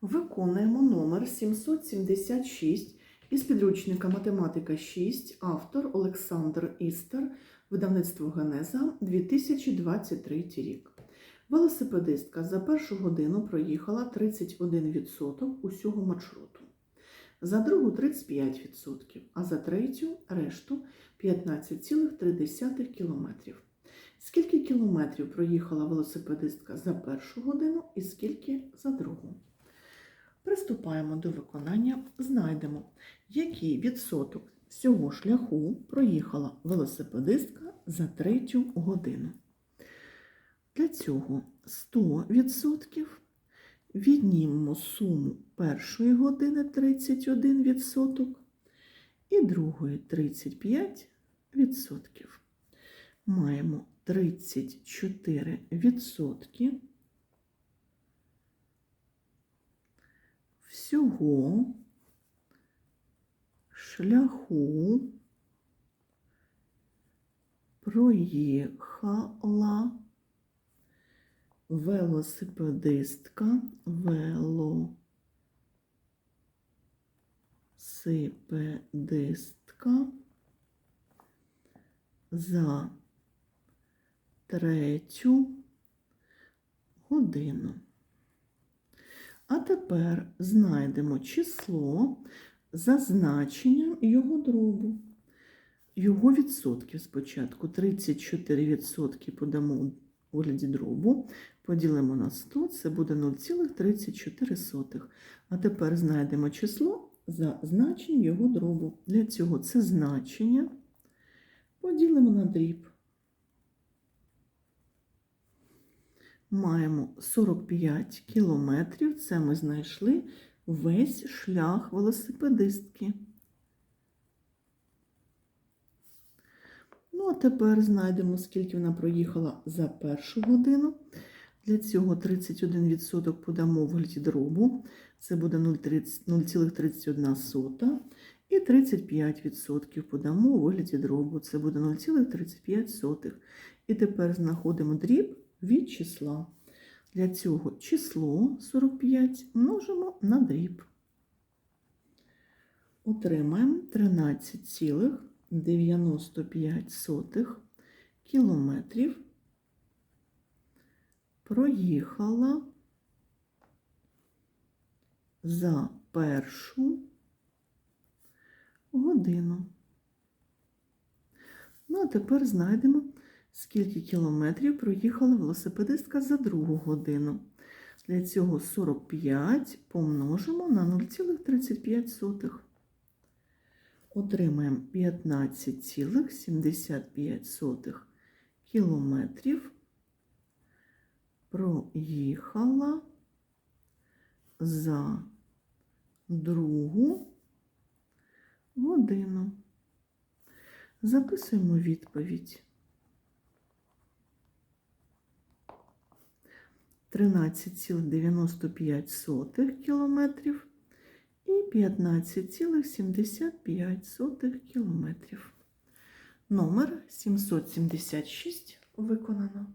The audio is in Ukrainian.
Виконуємо номер 776 із підручника Математика 6, автор Олександр Істер, видавництво Генеза, 2023 рік. Велосипедистка за першу годину проїхала 31% усього маршруту, за другу 35%, а за третю решту 15,3 кілометрів. Скільки кілометрів проїхала велосипедистка за першу годину і скільки за другу? Приступаємо до виконання, знайдемо, який відсоток всього шляху проїхала велосипедистка за третю годину. Для цього 100% віднімемо суму першої години 31% і другої 35%. Маємо 34% всього шляху проїхала велосипедистка велосипедистка за третю годину. А тепер знайдемо число за значенням його дробу. Його відсотків спочатку 34% подамо у вигляді дробу, поділимо на 100, це буде 0,34. А тепер знайдемо число за значенням його дробу. Для цього це значення поділимо на дріб. Маємо 45 кілометрів, це ми знайшли весь шлях велосипедистки. Ну, а тепер знайдемо, скільки вона проїхала за першу годину. Для цього 31% подамо в вигляді дробу, це буде 0,31. І 35% подамо у вигляді дробу, це буде 0,35. І тепер знаходимо дріб від числа. Для цього число 45 множимо на дріб. Отримаємо 13,95 кілометрів. Проїхала за першу годину. Ну, а тепер знайдемо, скільки кілометрів проїхала велосипедистка за другу годину. Для цього 45 помножимо на 0,35. Отримаємо 15,75 кілометрів. Проїхала за другу годину. Записуємо відповідь. 13,95 кілометрів і 15,75 кілометрів. Номер 776 виконано.